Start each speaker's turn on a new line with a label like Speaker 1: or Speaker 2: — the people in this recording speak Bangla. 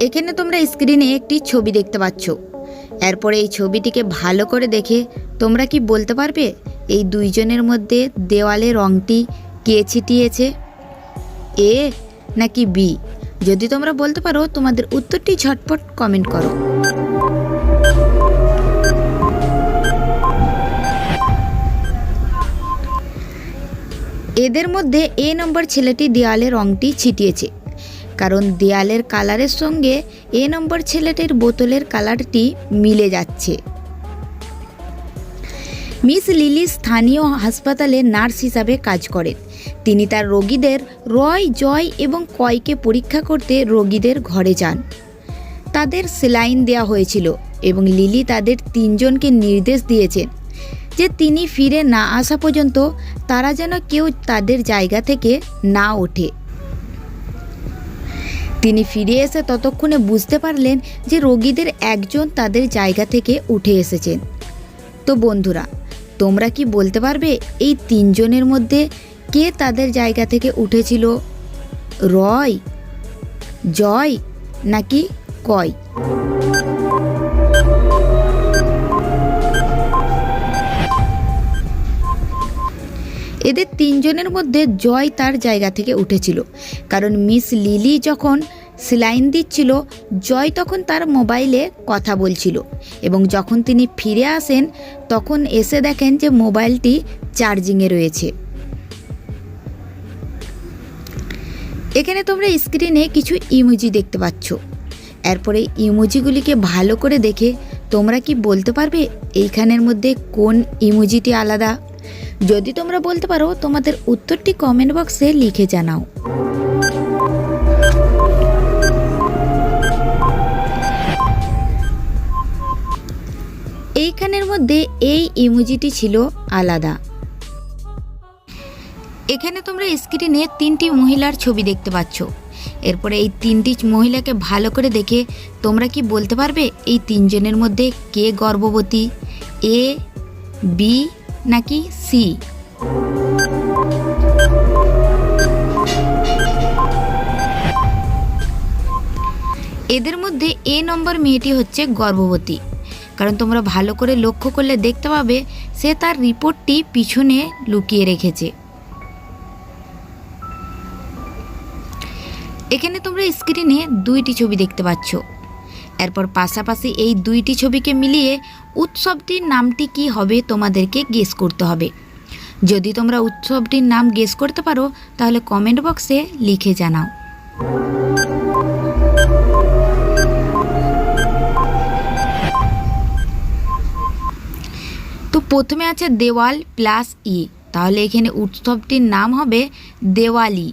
Speaker 1: এখানে তোমরা স্ক্রিনে একটি ছবি দেখতে পাচ্ছ। এরপরে এই ছবিটিকে ভালো করে দেখে তোমরা কি বলতে পারবে? এই দুইজনের মধ্যে দেওয়ালে রংটি কে ছিটিয়েছে? এ নাকি বি? যদি তোমরা বলতে পারো, তোমাদের উত্তরটি ঝটপট কমেন্ট করো। এদের মধ্যে এ নম্বর ছেলেটি দেওয়ালে রংটি ছিটিয়েছে। কারণ দেয়ালের কালারের সঙ্গে এ নম্বর ছেলেটির বোতলের কালারটি মিলে যাচ্ছে। মিস লিলি স্থানীয় হাসপাতালে নার্স হিসাবে কাজ করেন। তিনি তার রোগীদের রয়, জয় এবং কয়কে পরীক্ষা করতে রোগীদের ঘরে যান। তাদের সেলাইন দেওয়া হয়েছিল এবং লিলি তাদের তিনজনকে নির্দেশ দিয়েছেন যে তিনি ফিরে না আসা পর্যন্ত তারা যেন কেউ তাদের জায়গা থেকে না ওঠে। তিনি ফিরে এসে ততক্ষণে বুঝতে পারলেন যে রোগীদের একজন তাদের জায়গা থেকে উঠে এসেছেন। তো বন্ধুরা, তোমরা কি বলতে পারবে এই তিনজনের মধ্যে কে তাদের জায়গা থেকে উঠেছিল? রয়, জয় নাকি কয়? এদের তিনজনের মধ্যে জয় তার জায়গা থেকে উঠেছিল। কারণ মিস লিলি যখন সেলাইন দিচ্ছিল, জয় তখন তার মোবাইলে কথা বলছিল এবং যখন তিনি ফিরে আসেন, তখন এসে দেখেন যে মোবাইলটি চার্জিংয়ে রয়েছে। এখানে তোমরা স্ক্রিনে কিছু ইমোজি দেখতে পাচ্ছ। এরপরে ইমোজিগুলিকে ভালো করে দেখে তোমরা কি বলতে পারবে, এইখানের মধ্যে কোন ইমোজিটি আলাদা? যদি তোমরা বলতে পারো, তোমাদের উত্তরটি কমেন্ট বক্সে লিখে জানাও। এইখানের মধ্যে এই ইমোজিটি ছিল আলাদা। এখানে তোমরা স্ক্রিনে তিনটি মহিলার ছবি দেখতে পাচ্ছ। এরপরে এই তিনটি মহিলাকে ভালো করে দেখে তোমরা কি বলতে পারবে, এই তিনজনের মধ্যে কে গর্ভবতী? এ, বি নাকি সি? এদের মধ্যে এ নম্বর মেয়েটি হচ্ছে গর্ভবতী। কারণ তোমরা ভালো করে লক্ষ্য করলে দেখতে পাবে, সে তার রিপোর্টটি পিছনে লুকিয়ে রেখেছে। এখানে তোমরা স্ক্রিনে দুইটি ছবি দেখতে পাচ্ছ। এরপর পাশাপাশি এই দুইটি ছবিকে মিলিয়ে উৎসবটির নামটি কি হবে তোমাদেরকে গেস করতে হবে। যদি তোমরা উৎসবটির নাম গেস করতে পারো, তাহলে কমেন্ট বক্সে লিখে জানাও। তো প্রথমে আছে দেওয়াল প্লাস ই, তাহলে এখানে উৎসবটির নাম হবে দেওয়ালি।